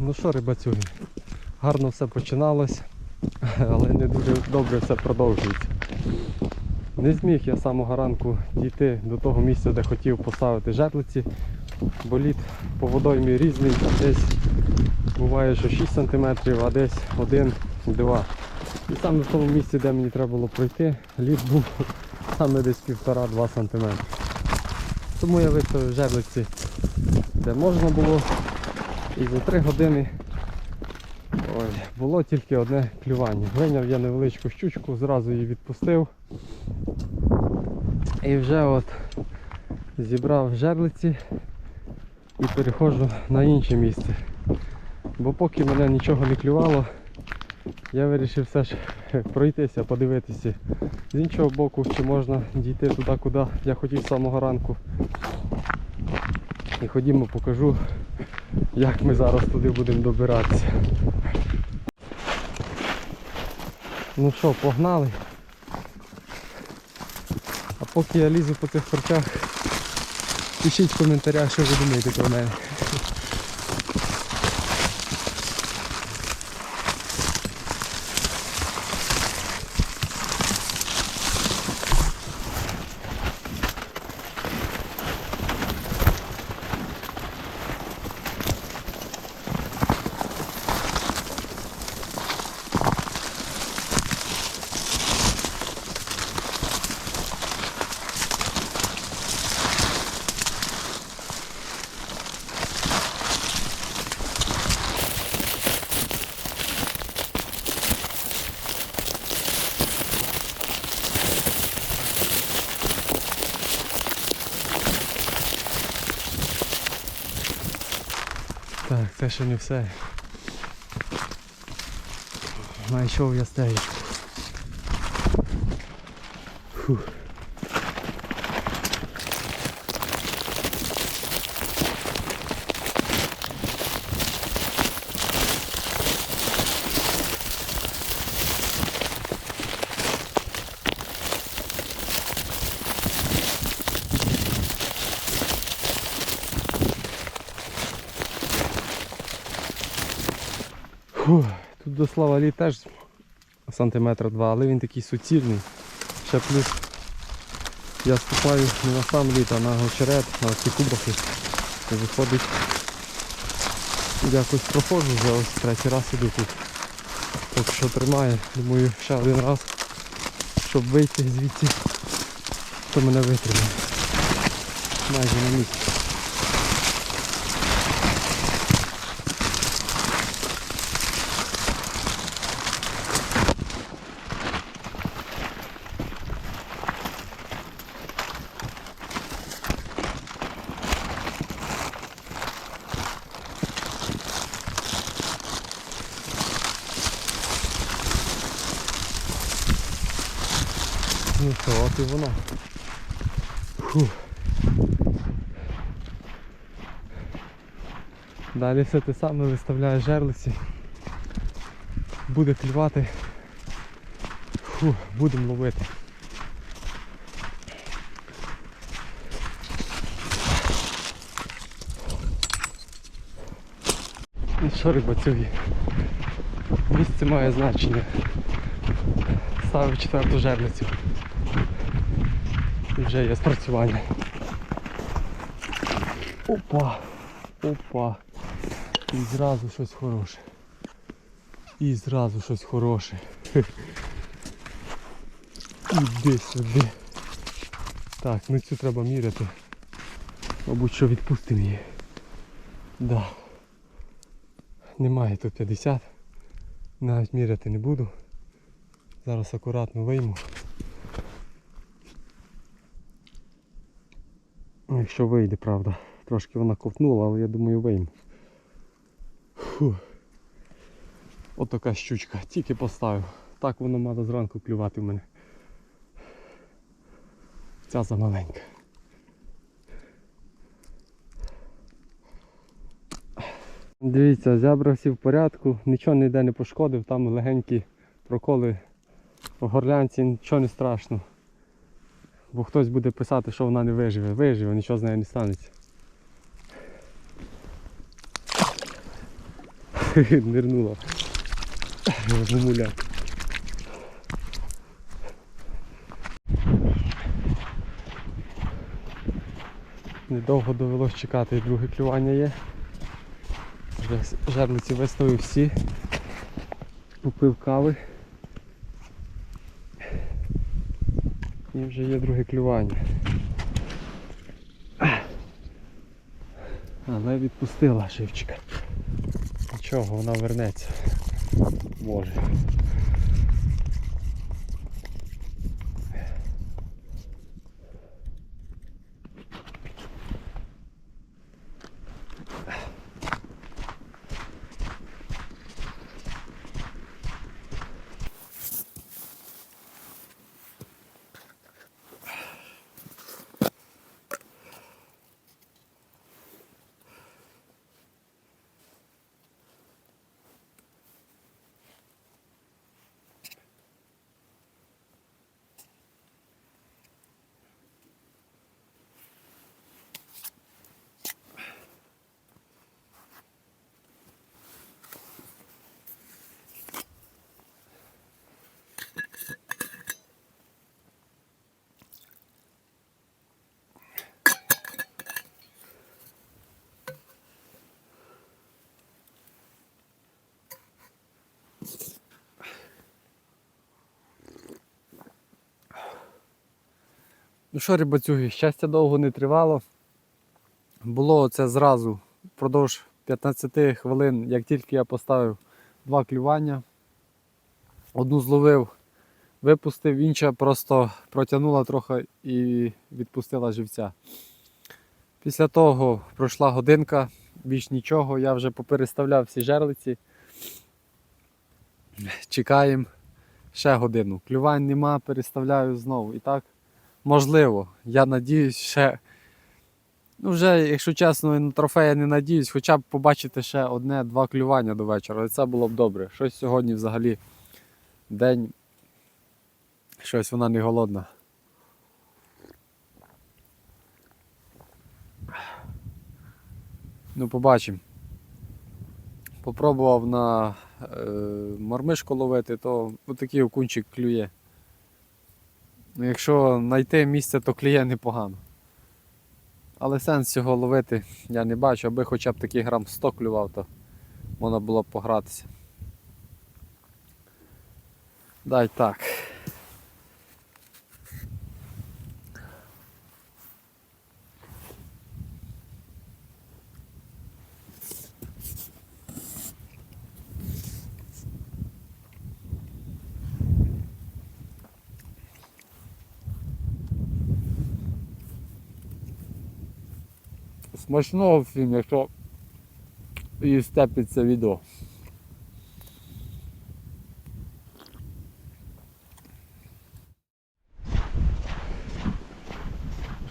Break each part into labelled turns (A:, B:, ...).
A: Ну що, рибацюги, гарно все починалось, але не дуже добре все продовжується. Не зміг я з самого ранку дійти до того місця, де хотів поставити жерлиці, бо лід по водоймі різний, десь буває, що 6 см, а десь 1-2 І саме в тому місці, де мені треба було пройти, лід був саме десь 1,5-2 см. Тому я виставив жерлиці, де можна було. І за 3 години ой, було тільки одне клювання. Виняв я невеличку щучку, зразу її відпустив. І вже от зібрав жерлиці і переходжу на інше місце. Бо поки мене нічого не клювало, я вирішив все ж пройтися, подивитися з іншого боку, чи можна дійти туди, куди я хотів з самого ранку. І ходімо покажу, як ми зараз туди будемо добиратися. Ну що, погнали. А поки я лізу по цих харчах, пишіть в коментарях, що ви думаєте про мене. Це ще не все. Знайшов я стеєчку. Фух. Тут до слава літ теж сантиметра два, але він такий суцільний. Ще плюс я ступаю не на сам лід, а на очерет, на ці кубахи. І виходить якось проходжу вже ось третій раз іду тут. Поки що тримає, думаю ще один раз, щоб вийти звідси, то мене витримає. Майже на місці. От воно. Фух. Далі все те саме виставляє жерлиці. Буде клювати. Фух, будемо ловити. Ну що, рибацюги? Місце має значення. Ставив четверту жерлицю. І вже є спрацювання. Опа! Опа! І зразу щось хороше. І зразу щось хороше. Іди сюди. Так, ну цю треба міряти. Мабуть, що відпустимо її. Да. Немає тут 50. Навіть міряти не буду. Зараз акуратно вийму. Якщо вийде, правда. Трошки вона ковтнула, але я думаю вийму. Фу. От така щучка, тільки поставив. Так воно мало зранку клювати в мене. Ця замаленька. Дивіться, зябра всі в порядку, нічого ніде не пошкодив, там легенькі проколи в горлянці, нічого не страшно. Бо хтось буде писати, що вона не виживе. Виживе, нічого з нею не станеться. нирнула. Гумуляк. Недовго довелось чекати, і друге клювання є. Жерлиці виставив всі. Попив кави. І вже є друге клювання. Але відпустила шивчика. Нічого, вона вернеться. Може. Ну що, рибацюги, щастя довго не тривало. Було це зразу впродовж 15 хвилин, як тільки я поставив два клювання. Одну зловив, випустив, інша просто протягнула трохи і відпустила живця. Після того пройшла годинка, більш нічого, я вже попереставляв всі жерлиці. Чекаємо ще годину. Клювань нема, переставляю знову. І так можливо. Я надіюсь, ще. Ну, вже, якщо чесно, на трофея не надіюсь, хоча б побачити ще одне-два клювання до вечора. І це було б добре. Щось сьогодні взагалі день. Щось вона не голодна. Ну, побачимо. Попробував на е, мормишку ловити, то отакий окунчик клює. Ну, якщо знайти місце, то клієнт непогано. Але сенс цього ловити я не бачу, аби хоча б такий грам 100 клював, то можна було б погратися. Дай так. Смачного всім, якщо під це відео.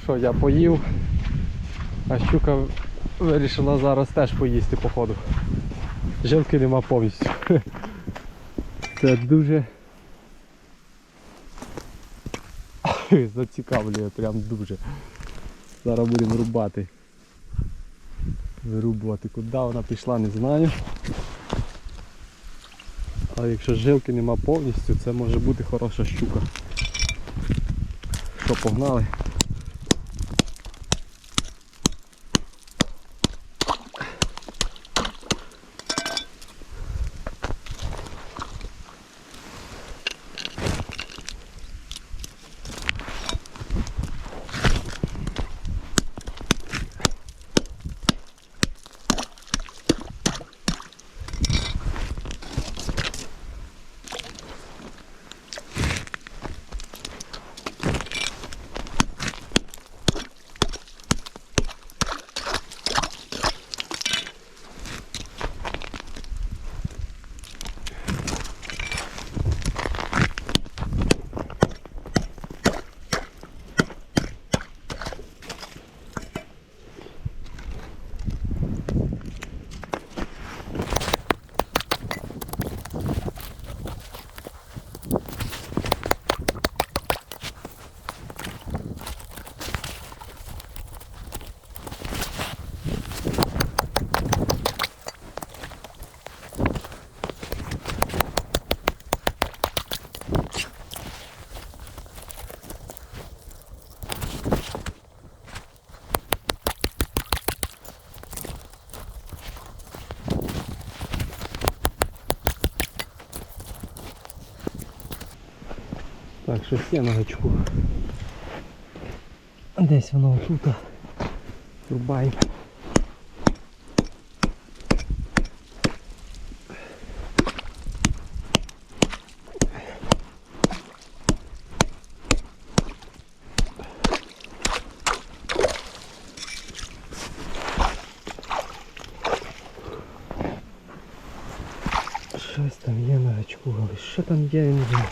A: Що, я поїв, а щука вирішила зараз теж поїсти, походу. Жилки нема повністю. Це дуже зацікавлює, прям дуже. Зараз будемо рубати. Вирубувати. Куди вона пішла, не знаю. Але якщо жилки нема повністю, це може бути хороша щука. Що, погнали? Щось є на гачку. Десь воно отут. Рубаємо. Щось там є на гачку, але що там є, я не знаю.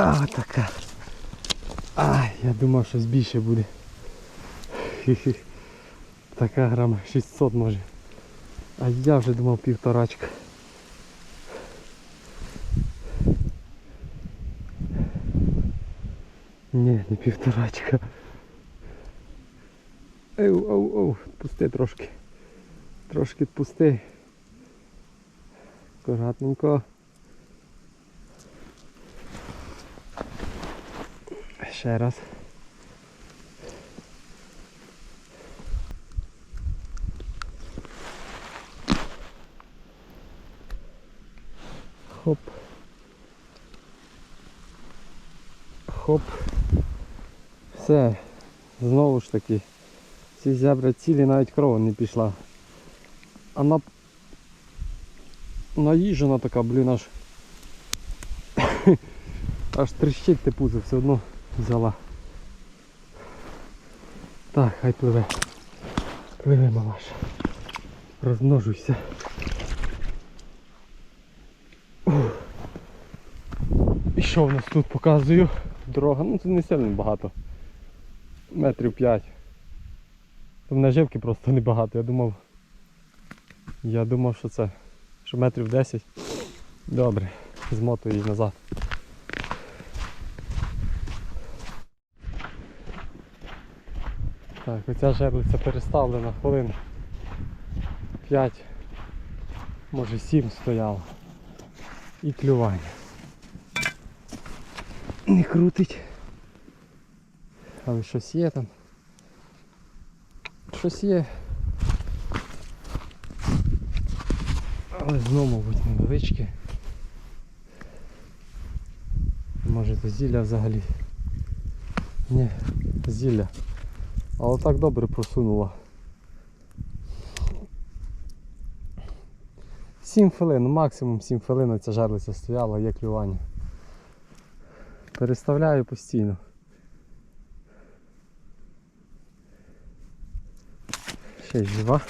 A: А, така. А, я думав, щось більше буде. Хі-хі. Така грама 600 може. А я вже думав півторачка. Ні, не півторачка. Оу, оу, оу, пусти трошки. Трошки пусти. Акуратненько. Ще раз. Хоп. Хоп. Все. Знову ж таки. Ці зябра цілі навіть кров не пішла. А на... наїжена така, блін, аж. аж тріщить те пузо все одно взяла. Так, хай пливе. Пливе малаш. Розмножуйся. І що в нас тут показую? Дорога, ну тут не сильно багато. Метрів 5. Там наживки просто небагато. Я думав. Я думав, що це. Що метрів 10. Добре, змотую її назад. Так, оця жерлиця переставлена хвилин 5, може 7 стояла. І клювання. Не крутить. Але щось є там. Щось є. Але знову, мабуть, невеличке. Може це зілля взагалі. Ні, зілля. Але так добре просунула. 7 хвилин, максимум 7 хвилин ця жерлиця стояла, є клювання. Переставляю постійно. Ще жива.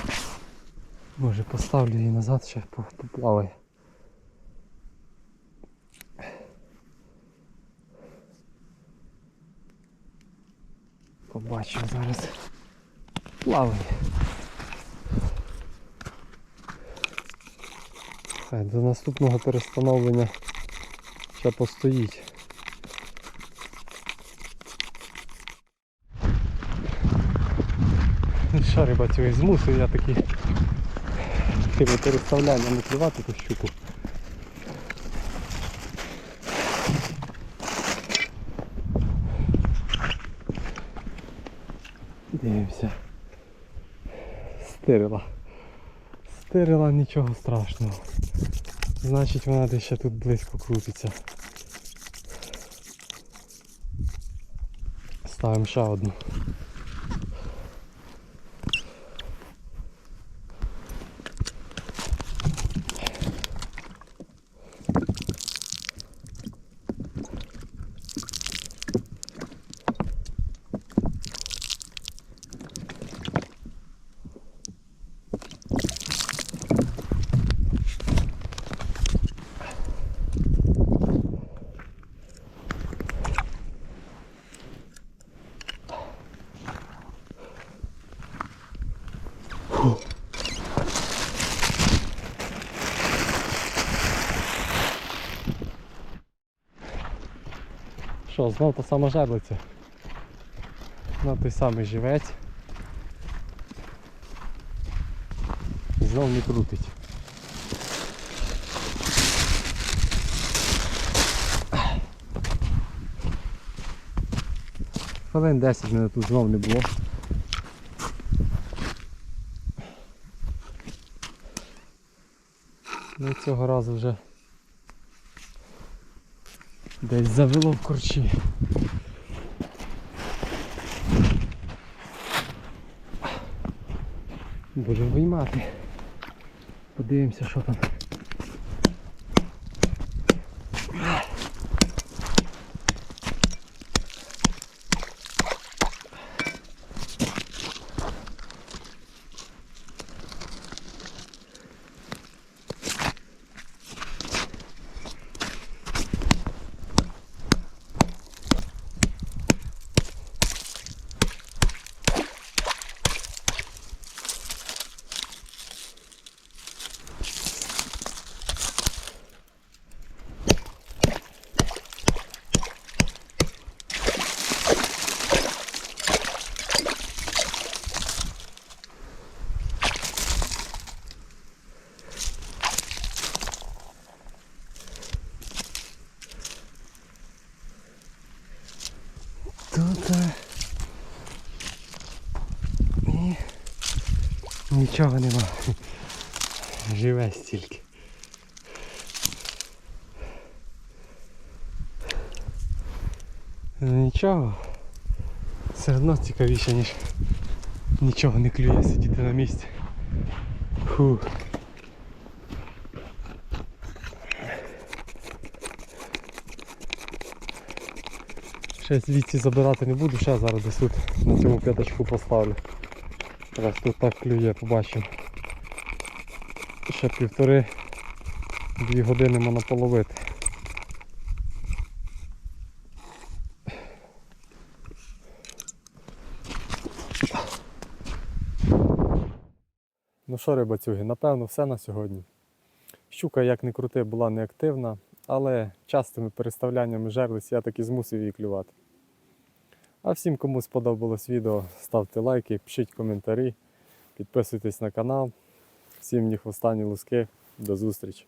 A: Може поставлю її назад, ще поплаває. Побачимо зараз. Плаває. Хай до наступного перестановлення ще постоїть. Що риба цього змусив, я такі тими переставляннями клювати ту щуку. Стирила. Стирила нічого страшного. Значить вона десь ще тут близько крутиться. Ставимо ще одну. Що, знов та сама жерлиця. На той самий живець. знов не крутить. Хвилин 10 мене тут знов не було. Ну і цього разу вже десь завело в корчі. Будемо виймати. Подивимося, що там. Нічого нема. Живе стільки. Ну, Нічого. Все одно цікавіше, ніж нічого не клює сидіти на місці. Фу. Ще звідси забирати не буду, ще зараз десь тут на цьому п'ятачку поставлю. Раз тут так клює, побачимо. Ще півтори-дві години можна половити. Ну що, рибацюги, напевно, все на сьогодні. Щука, як не крути, була неактивна, але частими переставляннями жерлиць я таки змусив її клювати. А всім, кому сподобалось відео, ставте лайки, пишіть коментарі, підписуйтесь на канал. Всім ні хвоста, ні луски. До зустрічі!